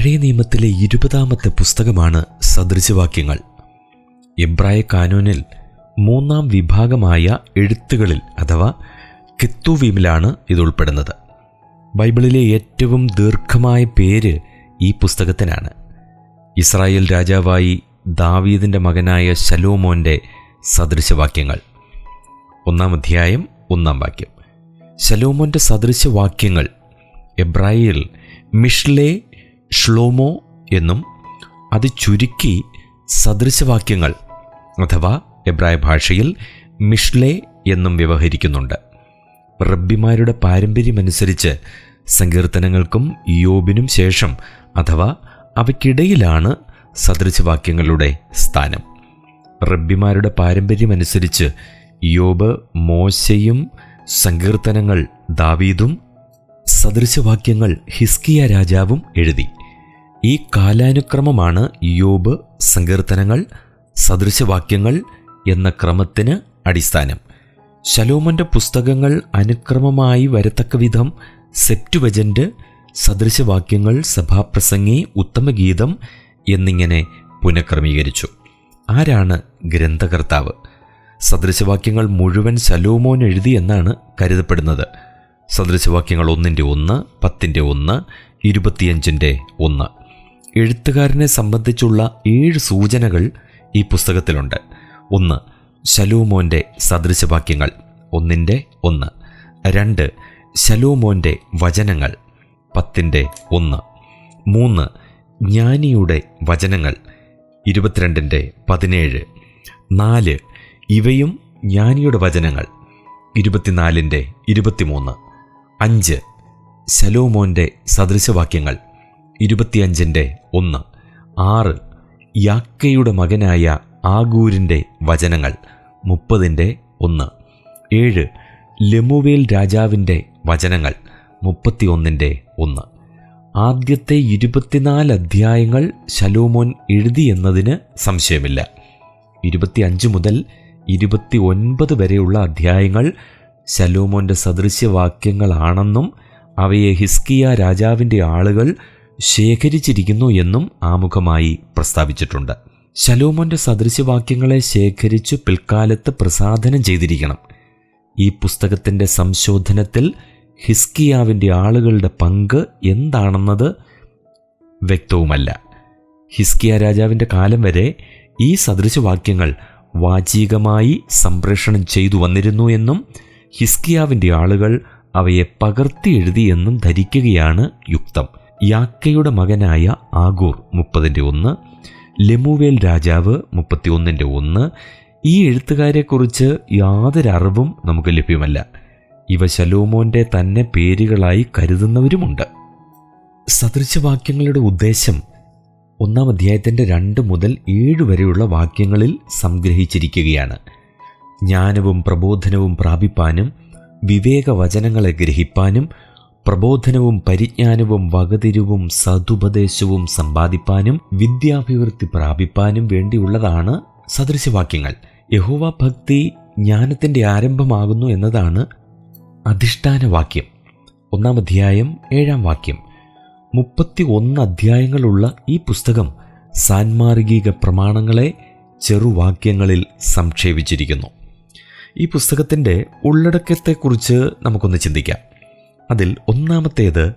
പഴയ നിയമത്തിലെ ഇരുപതാമത്തെ പുസ്തകമാണ് സദൃശവാക്യങ്ങൾ. എബ്രായ കാനൂനിൽ മൂന്നാം വിഭാഗമായ എഴുത്തുകളിൽ അഥവാ കെത്തുവീമിലാണ് ഇതുൾപ്പെടുന്നത്. ബൈബിളിലെ ഏറ്റവും ദീർഘമായ പേര് ഈ പുസ്തകത്തിനാണ്. ഇസ്രായേൽ രാജാവായി ദാവീദിന്റെ മകനായ ശലോമോന്റെ സദൃശവാക്യങ്ങൾ. ഒന്നാം അധ്യായം ഒന്നാം വാക്യം. ശലോമോന്റെ സദൃശവാക്യങ്ങൾ എബ്രായിൽ മിഷ്ലെ ഷ്ലോമോ എന്നും അത് ചുരുക്കി സദൃശവാക്യങ്ങൾ അഥവാ എബ്രായ ഭാഷയിൽ മിഷ്ലെ എന്നും വ്യവഹരിക്കുന്നുണ്ട്. റബ്ബിമാരുടെ പാരമ്പര്യമനുസരിച്ച് സങ്കീർത്തനങ്ങൾക്കും യോബിനും ശേഷം അഥവാ അവയ്ക്കിടയിലാണ് സദൃശവാക്യങ്ങളുടെ സ്ഥാനം. റബ്ബിമാരുടെ പാരമ്പര്യമനുസരിച്ച് യോബ് മോശയും സങ്കീർത്തനങ്ങൾ ദാവീദും സദൃശവാക്യങ്ങൾ ഹിസ്കിയ രാജാവും എഴുതി. ഈ കാലാനുക്രമമാണ് യോബ് സങ്കീർത്തനങ്ങൾ സദൃശവാക്യങ്ങൾ എന്ന ക്രമത്തിന് അടിസ്ഥാനം. ശലോമന്റെ പുസ്തകങ്ങൾ അനുക്രമമായി വരത്തക്ക വിധം സെപ്റ്റുവജന്റ് സദൃശവാക്യങ്ങൾ സഭാപ്രസംഗി ഉത്തമഗീതം എന്നിങ്ങനെ പുനഃക്രമീകരിച്ചു. ആരാണ് ഗ്രന്ഥകർത്താവ്? സദൃശവാക്യങ്ങൾ മുഴുവൻ ശലോമോൻ എഴുതി എന്നാണ് കരുതപ്പെടുന്നത്. സദൃശവാക്യങ്ങൾ ഒന്നിന്റെ ഒന്ന് പത്തിന്റെ ഒന്ന് ഇരുപത്തിയഞ്ചിന്റെ ഒന്ന്. എഴുത്തുകാരനെ സംബന്ധിച്ചുള്ള ഏഴ് സൂചനകൾ ഈ പുസ്തകത്തിലുണ്ട്. ഒന്ന് ശലോമോന്റെ സദൃശവാക്യങ്ങൾ. ഒന്നിന്റെ ഒന്ന്. രണ്ട് ശലോമോന്റെ വചനങ്ങൾ. പത്തിന്റെ ഒന്ന്. മൂന്ന് ജ്ഞാനിയുടെ വചനങ്ങൾ. ഇരുപത്തിരണ്ടിന്റെ പതിനേഴ്. നാല് ഇവയും ജ്ഞാനിയുടെ വചനങ്ങൾ. ഇരുപത്തിനാലിന്റെ ഇരുപത്തിമൂന്ന്. അഞ്ച് ശലോമോന്റെ സദൃശവാക്യങ്ങൾ. ഇരുപത്തിയഞ്ചിന്റെ ഒന്ന്. ആറ് യാക്കയുടെ മകനായ ആഗൂരിന്റെ വചനങ്ങൾ മുപ്പതിന്റെ ഒന്ന്. ഏഴ് ലെമുവേൽ രാജാവിന്റെ വചനങ്ങൾ മുപ്പത്തിയൊന്നിന്റെ ഒന്ന്. ആദ്യത്തെ ഇരുപത്തിനാല് അധ്യായങ്ങൾ ശലോമോൻ എഴുതി എന്നതിന് സംശയമില്ല. ഇരുപത്തിയഞ്ച് മുതൽ ഇരുപത്തി ഒൻപത് വരെയുള്ള അധ്യായങ്ങൾ ശലോമോന്റെ സദൃശ്യവാക്യങ്ങളാണെന്നും അവയെ ഹിസ്കിയ രാജാവിന്റെ ആളുകൾ ശേഖരിച്ചിരിക്കുന്നു എന്നും ആമുഖമായി പ്രസ്താവിച്ചിട്ടുണ്ട്. ശലോമോന്റെ സദൃശവാക്യങ്ങളെ ശേഖരിച്ചു പിൽക്കാലത്ത് പ്രസാധനം ചെയ്തിരിക്കണം. ഈ പുസ്തകത്തിന്റെ സംശോധനത്തിൽ ഹിസ്കിയാവിന്റെ ആളുകളുടെ പങ്ക് എന്താണെന്നത് വ്യക്തവുമല്ല. ഹിസ്കിയ രാജാവിന്റെ കാലം വരെ ഈ സദൃശവാക്യങ്ങൾ വാചികമായി സംപ്രേഷണം ചെയ്തു വന്നിരുന്നു എന്നും ഹിസ്കിയാവിന്റെ ആളുകൾ അവയെ പകർത്തി എഴുതിയെന്നും ധരിക്കുകയാണ് യുക്തം. യാക്കയുടെ മകനായ ആഗൂർ മുപ്പതിന്റെ ഒന്ന് ലെമുവേൽ രാജാവ് മുപ്പത്തിയൊന്നിന്റെ ഒന്ന്. ഈ എഴുത്തുകാരെക്കുറിച്ച് യാതൊരു അറിവും നമുക്ക് ലഭ്യമല്ല. ഇവ ശലോമോന്റെ തന്നെ പേരുകളായി കരുതുന്നവരുമുണ്ട്. സദൃശവാക്യങ്ങളുടെ ഉദ്ദേശം ഒന്നാം അധ്യായത്തിന്റെ രണ്ട് മുതൽ ഏഴ് വരെയുള്ള വാക്യങ്ങളിൽ സംഗ്രഹിച്ചിരിക്കുകയാണ്. ജ്ഞാനവും പ്രബോധനവും പ്രാപിപ്പാനും വിവേകവചനങ്ങളെ ഗ്രഹിപ്പാനും പ്രബോധനവും പരിജ്ഞാനവും വകതിരിവും സതുപദേശവും സമ്പാദിപ്പാനും വിദ്യാഭിവൃദ്ധി പ്രാപിപ്പാനും വേണ്ടിയുള്ളതാണ് സദൃശവാക്യങ്ങൾ. യഹോവ ഭക്തി ജ്ഞാനത്തിന്റെ ആരംഭമാകുന്നു എന്നതാണ് അധിഷ്ഠാന വാക്യം ഒന്നാം അധ്യായം ഏഴാം വാക്യം. മുപ്പത്തി ഒന്ന് അധ്യായങ്ങളുള്ള ഈ പുസ്തകം സാൻമാർഗിക പ്രമാണങ്ങളെ ചെറുവാക്യങ്ങളിൽ സംക്ഷേപിച്ചിരിക്കുന്നു. ഈ പുസ്തകത്തിന്റെ ഉള്ളടക്കത്തെക്കുറിച്ച് നമുക്കൊന്ന് ചിന്തിക്കാം. അതിൽ ഒന്നാമത്തേത്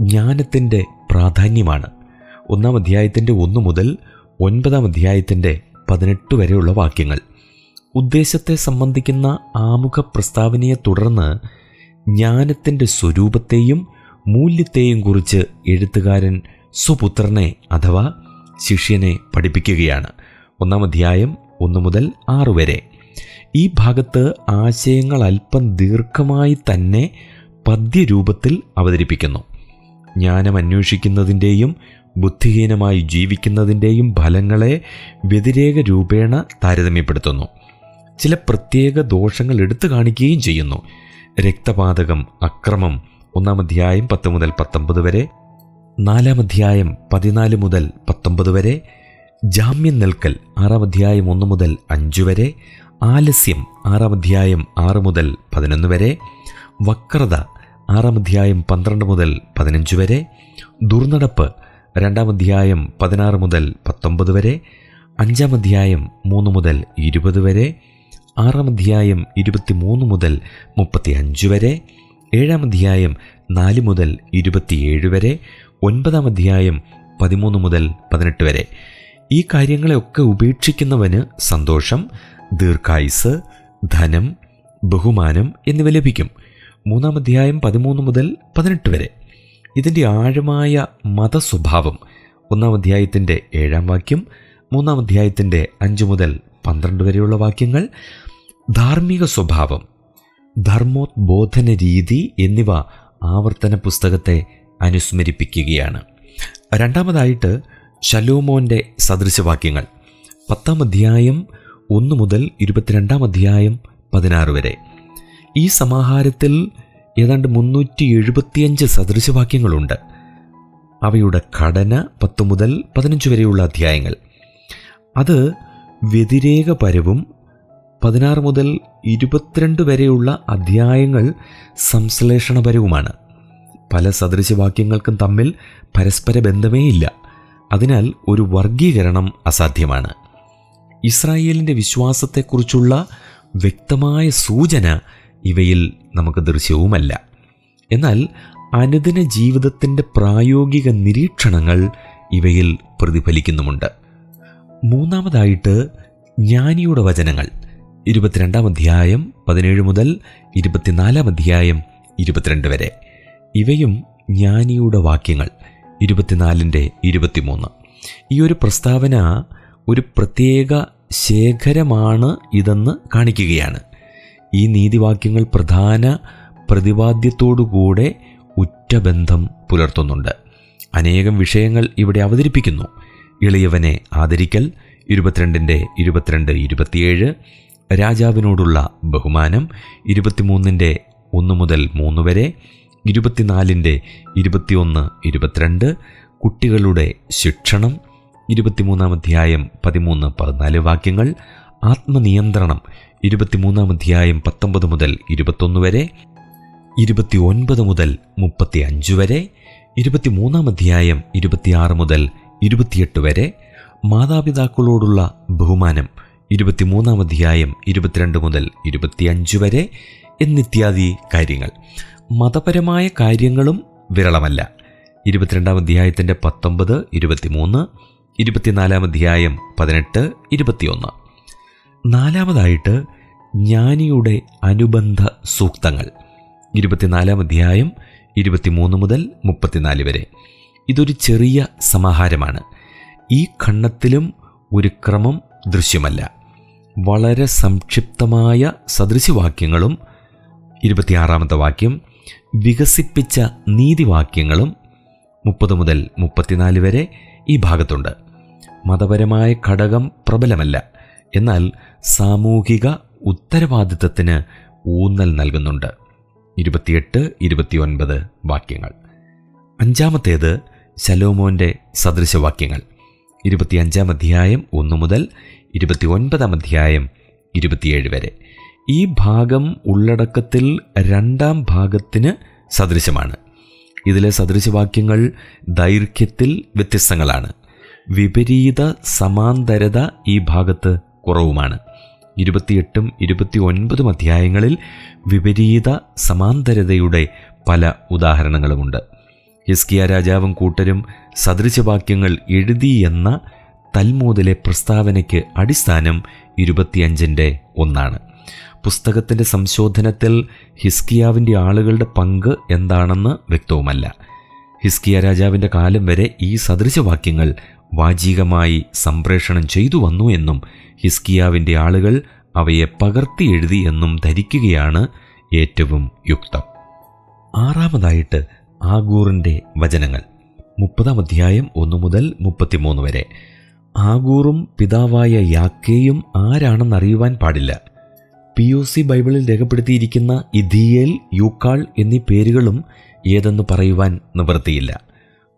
ജ്ഞാനത്തിന്റെ പ്രാധാന്യമാണ്. ഒന്നാം അധ്യായത്തിന്റെ ഒന്ന് മുതൽ ഒൻപതാം അധ്യായത്തിന്റെ പതിനെട്ട് വരെയുള്ള വാക്യങ്ങൾ. ഉദ്ദേശത്തെ സംബന്ധിക്കുന്ന ആമുഖ പ്രസ്താവനയെ തുടർന്ന് ജ്ഞാനത്തിന്റെ സ്വരൂപത്തെയും മൂല്യത്തെയും കുറിച്ച് എഴുത്തുകാരൻ സുപുത്രനെ അഥവാ ശിഷ്യനെ പഠിപ്പിക്കുകയാണ്. ഒന്നാം അധ്യായം ഒന്ന് മുതൽ ആറ് വരെ. ഈ ഭാഗത്ത് ആശയങ്ങൾ അല്പം ദീർഘമായി തന്നെ പദ്യരൂപത്തിൽ അവതരിപ്പിക്കുന്നു. ജ്ഞാനം അന്വേഷിക്കുന്നതിന്റെയും ബുദ്ധിഹീനമായി ജീവിക്കുന്നതിന്റെയും ഫലങ്ങളെ വ്യതിരേക രൂപേണ താരതമ്യപ്പെടുത്തുന്നു. ചില പ്രത്യേക ദോഷങ്ങൾ എടുത്തു കാണിക്കുകയും ചെയ്യുന്നു. രക്തപാതകം അക്രമം ഒന്നാം അധ്യായം പത്ത് മുതൽ പത്തൊമ്പത് വരെ നാലാം അധ്യായം പതിനാല് മുതൽ പത്തൊമ്പത് വരെ ജാമ്യം നിൽക്കൽ ആറാം അധ്യായം ഒന്ന് മുതൽ അഞ്ച് വരെ ആലസ്യം ആറാം അധ്യായം ആറ് മുതൽ പതിനൊന്ന് വരെ വക്രത ആറാം അധ്യായം പന്ത്രണ്ട് മുതൽ പതിനഞ്ച് വരെ ദുർനടപ്പ് രണ്ടാം അധ്യായം പതിനാറ് മുതൽ പത്തൊമ്പത് വരെ അഞ്ചാം അധ്യായം മൂന്ന് മുതൽ ഇരുപത് വരെ ആറാം അധ്യായം ഇരുപത്തിമൂന്ന് മുതൽ മുപ്പത്തി അഞ്ച് വരെ ഏഴാം അധ്യായം നാല് മുതൽ ഇരുപത്തിയേഴ് വരെ ഒൻപതാം അധ്യായം പതിമൂന്ന് മുതൽ പതിനെട്ട് വരെ. ഈ കാര്യങ്ങളെയൊക്കെ ഉപേക്ഷിക്കുന്നവന് സന്തോഷം ദീർഘായുസ് ധനം ബഹുമാനം എന്നിവ ലഭിക്കും. മൂന്നാം അധ്യായം പതിമൂന്ന് മുതൽ പതിനെട്ട് വരെ. ഇതിന്റെ ആഴമായ മതസ്വഭാവം ഒന്നാം അധ്യായത്തിന്റെ ഏഴാം വാക്യം മൂന്നാം അധ്യായത്തിന്റെ അഞ്ച് മുതൽ പന്ത്രണ്ട് വരെയുള്ള വാക്യങ്ങൾ ധാർമ്മിക സ്വഭാവം ധർമ്മോദ്ബോധന രീതി എന്നിവ ആവർത്തന പുസ്തകത്തെ അനുസ്മരിപ്പിക്കുകയാണ്. രണ്ടാമതായിട്ട് ശലോമോന്റെ സദൃശവാക്യങ്ങൾ പത്താം അധ്യായം ഒന്ന് മുതൽ ഇരുപത്തിരണ്ടാം അധ്യായം പതിനാറ് വരെ. ഈ സമാഹാരത്തിൽ ഏതാണ്ട് മുന്നൂറ്റി എഴുപത്തിയഞ്ച് സദൃശവാക്യങ്ങളുണ്ട്. അവയുടെ ഘടന പത്ത് മുതൽ പതിനഞ്ച് വരെയുള്ള അധ്യായങ്ങൾ. അത് വ്യതിരേകപരവും പതിനാറ് മുതൽ ഇരുപത്തിരണ്ട് വരെയുള്ള അധ്യായങ്ങൾ സംശ്ലേഷണപരവുമാണ്. പല സദൃശവാക്യങ്ങൾക്കും തമ്മിൽ പരസ്പര ബന്ധമേയില്ല. അതിനാൽ ഒരു വർഗീകരണം അസാധ്യമാണ്. ഇസ്രായേലിന്റെ വിശ്വാസത്തെക്കുറിച്ചുള്ള വ്യക്തമായ സൂചന ഇവയിൽ നമുക്ക് ദൃശ്യവുമല്ല. എന്നാൽ അനുദിന ജീവിതത്തിന്റെ പ്രായോഗിക നിരീക്ഷണങ്ങൾ ഇവയിൽ പ്രതിഫലിക്കുന്നുമുണ്ട്. മൂന്നാമതായിട്ട് ജ്ഞാനിയുടെ വചനങ്ങൾ ഇരുപത്തിരണ്ടാം അധ്യായം പതിനേഴ് മുതൽ ഇരുപത്തിനാലാം അധ്യായം ഇരുപത്തിരണ്ട് വരെ. ഇവയും ജ്ഞാനിയുടെ വാക്യങ്ങൾ ഇരുപത്തിനാലിന്റെ ഇരുപത്തിമൂന്ന്. ഈ ഒരു പ്രസ്താവന ഒരു പ്രത്യേക ശേഖരമാണ് ഇതെന്ന് കാണിക്കുകയാണ്. ഈ നീതിവാക്യങ്ങൾ പ്രധാന പ്രതിപാദ്യത്തോടുകൂടെ ഉറ്റബന്ധം പുലർത്തുന്നുണ്ട്. അനേകം വിഷയങ്ങൾ ഇവിടെ അവതരിപ്പിക്കുന്നു. ഇളയവനെ ആദരിക്കൽ ഇരുപത്തിരണ്ടിന്റെ ഇരുപത്തിരണ്ട് ഇരുപത്തിയേഴ് രാജാവിനോടുള്ള ബഹുമാനം ഇരുപത്തിമൂന്നിന്റെ ഒന്ന് മുതൽ മൂന്ന് വരെ ഇരുപത്തിനാലിന്റെ ഇരുപത്തിയൊന്ന് ഇരുപത്തിരണ്ട് കുട്ടികളുടെ ശിക്ഷണം ഇരുപത്തിമൂന്നാം അധ്യായം പതിമൂന്ന് പതിനാല് വാക്യങ്ങൾ ആത്മനിയന്ത്രണം ഇരുപത്തിമൂന്നാം അധ്യായം പത്തൊമ്പത് മുതൽ ഇരുപത്തൊന്ന് വരെ ഇരുപത്തി ഒൻപത് മുതൽ മുപ്പത്തി അഞ്ച് വരെ ഇരുപത്തിമൂന്നാം അധ്യായം ഇരുപത്തിയാറ് മുതൽ ഇരുപത്തിയെട്ട് വരെ മാതാപിതാക്കളോടുള്ള ബഹുമാനം ഇരുപത്തിമൂന്നാം അധ്യായം ഇരുപത്തിരണ്ട് മുതൽ ഇരുപത്തിയഞ്ച് വരെ എന്നിത്യാദി കാര്യങ്ങൾ. മതപരമായ കാര്യങ്ങളും വിരളമല്ല. ഇരുപത്തിരണ്ടാം അധ്യായത്തിന്റെ പത്തൊമ്പത് ഇരുപത്തിമൂന്ന് ഇരുപത്തിനാലാം അധ്യായം പതിനെട്ട് ഇരുപത്തിയൊന്ന്. നാലാമതായിട്ട് ജ്ഞാനിയുടെ അനുബന്ധ സൂക്തങ്ങൾ. ഇരുപത്തിനാലാം അധ്യായം ഇരുപത്തിമൂന്ന് മുതൽ മുപ്പത്തിനാല് വരെ. ഇതൊരു ചെറിയ സമാഹാരമാണ്. ഈ ഖണ്ഡത്തിലും ഒരു ക്രമം ദൃശ്യമല്ല. വളരെ സംക്ഷിപ്തമായ സദൃശവാക്യങ്ങളും ഇരുപത്തിയാറാമത്തെ വാക്യം വികസിപ്പിച്ച നീതിവാക്യങ്ങളും മുപ്പത് മുതൽ മുപ്പത്തിനാല് വരെ ഈ ഭാഗത്തുണ്ട്. മതപരമായ ഘടകം പ്രബലമല്ല. എന്നാൽ സാമൂഹിക ഉത്തരവാദിത്തത്തിന് ഊന്നൽ നൽകുന്നുണ്ട്. ഇരുപത്തിയെട്ട് ഇരുപത്തിയൊൻപത് വാക്യങ്ങൾ. അഞ്ചാമത്തേത് ശലോമോന്റെ സദൃശവാക്യങ്ങൾ. ഇരുപത്തിയഞ്ചാം അധ്യായം ഒന്നു മുതൽ ഇരുപത്തിയൊൻപതാം അധ്യായം ഇരുപത്തിയേഴ് വരെ. ഈ ഭാഗം ഉള്ളടക്കത്തിൽ രണ്ടാം ഭാഗത്തിന് സദൃശമാണ്. ഇതിലെ സദൃശവാക്യങ്ങൾ ദൈർഘ്യത്തിൽ വ്യത്യസ്തങ്ങളാണ്. വിപരീത സമാന്തരത ഈ ഭാഗത്ത് കുറവുമാണ്. ഇരുപത്തിയെട്ടും ഇരുപത്തി ഒൻപതും അധ്യായങ്ങളിൽ വിപരീത സമാന്തരതയുടെ പല ഉദാഹരണങ്ങളുമുണ്ട്. ഹിസ്കിയ രാജാവും കൂട്ടരും സദൃശവാക്യങ്ങൾ എഴുതി എന്ന തൽമൂദിലെ പ്രസ്താവനയ്ക്ക് അടിസ്ഥാനം ഇരുപത്തിയഞ്ചിന്റെ ഒന്നാണ്. പുസ്തകത്തിന്റെ സംശോധനത്തിൽ ഹിസ്കിയാവിന്റെ ആളുകളുടെ പങ്ക് എന്താണെന്ന് വ്യക്തവുമല്ല. ഹിസ്കിയ രാജാവിന്റെ കാലം വരെ ഈ സദൃശവാക്യങ്ങൾ വാചികമായി സംപ്രേഷണം ചെയ്തു വന്നു എന്നും ഹിസ്കിയാവിന്റെ ആളുകൾ അവയെ പകർത്തി എഴുതി എന്നും ധരിക്കുകയാണ് ഏറ്റവും യുക്തം. ആറാമതായിട്ട് ആഗൂറിന്റെ വചനങ്ങൾ. മുപ്പതാം അധ്യായം ഒന്നു മുതൽ മുപ്പത്തിമൂന്ന് വരെ. ആഗൂറും പിതാവായ യാക്കേയും ആരാണെന്നറിയുവാൻ പാടില്ല. പി ഒ സി ബൈബിളിൽ രേഖപ്പെടുത്തിയിരിക്കുന്ന ഇഥിയേൽ യൂക്കാൾ എന്നീ പേരുകളും ഏതെന്ന് പറയുവാൻ നിവൃത്തിയില്ല.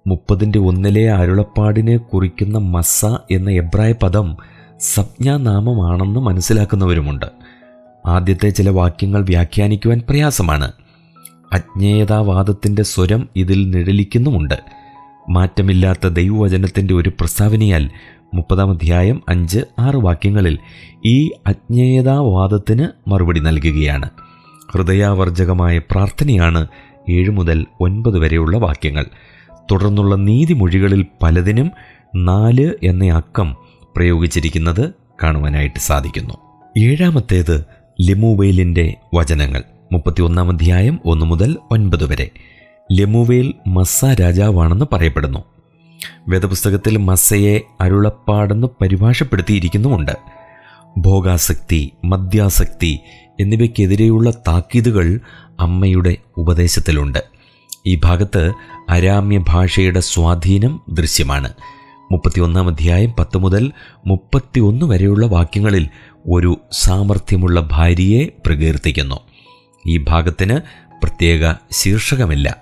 മുപ്പതിന്റെ ഒന്നിലെ അരുളപ്പാടിനെ കുറിക്കുന്ന മസ എന്ന എബ്രായ പദം സംജ്ഞാനാമമാണെന്ന് മനസ്സിലാക്കുന്നവരുമുണ്ട്. ആദ്യത്തെ ചില വാക്യങ്ങൾ വ്യാഖ്യാനിക്കുവാൻ പ്രയാസമാണ്. അജ്ഞേയതാവാദത്തിന്റെ സ്വരം ഇതിൽ നിഴലിക്കുന്നുമുണ്ട്. മാറ്റമില്ലാത്ത ദൈവവചനത്തിന്റെ ഒരു പ്രസ്താവനയാൽ മുപ്പതാം അധ്യായം അഞ്ച് ആറ് വാക്യങ്ങളിൽ ഈ അജ്ഞേയതാവാദത്തിന് മറുപടി നൽകുകയാണ്. ഹൃദയാവർജകമായ പ്രാർത്ഥനയാണ് ഏഴ് മുതൽ ഒൻപത് വരെയുള്ള വാക്യങ്ങൾ. തുടർന്നുള്ള നീതിമൊഴികളിൽ പലതിനും നാല് എന്ന അക്കം പ്രയോഗിച്ചിരിക്കുന്നത് കാണുവാനായിട്ട് സാധിക്കുന്നു. ഏഴാമത്തേത് ലെമുവേലിന്റെ വചനങ്ങൾ. മുപ്പത്തിയൊന്നാം അധ്യായം ഒന്ന് മുതൽ ഒൻപത് വരെ. ലെമുവേൽ മസ്സ രാജാവാണെന്ന് പറയപ്പെടുന്നു. വേദപുസ്തകത്തിൽ മസ്സയെ അരുളപ്പാടെന്ന് പരിഭാഷപ്പെടുത്തിയിരിക്കുന്നുമുണ്ട്. ഭോഗാസക്തി മദ്യാസക്തി എന്നിവയ്ക്കെതിരെയുള്ള താക്കീതുകൾ അമ്മയുടെ ഉപദേശത്തിലുണ്ട്. ഈ ഭാഗത്ത് അരാമ്യ ഭാഷയുടെ സ്വാധീനം ദൃശ്യമാണ്. മുപ്പത്തിയൊന്നാം അധ്യായം പത്ത് മുതൽ മുപ്പത്തിയൊന്ന് വരെയുള്ള വാക്യങ്ങളിൽ ഒരു സാമർഥ്യമുള്ള ഭാര്യയെ പ്രകീർത്തിക്കുന്നു. ഈ ഭാഗത്തിന് പ്രത്യേക ശീർഷകമില്ല.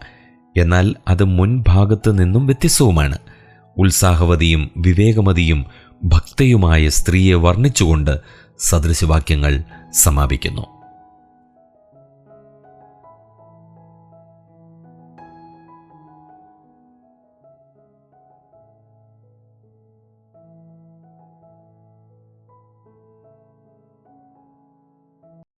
എന്നാൽ അത് മുൻഭാഗത്ത് നിന്നും വ്യത്യസ്തവുമാണ്. ഉത്സാഹവതിയും വിവേകമതിയും ഭക്തയുമായ സ്ത്രീയെ വർണിച്ചുകൊണ്ട് സദൃശവാക്യങ്ങൾ സമാപിക്കുന്നു.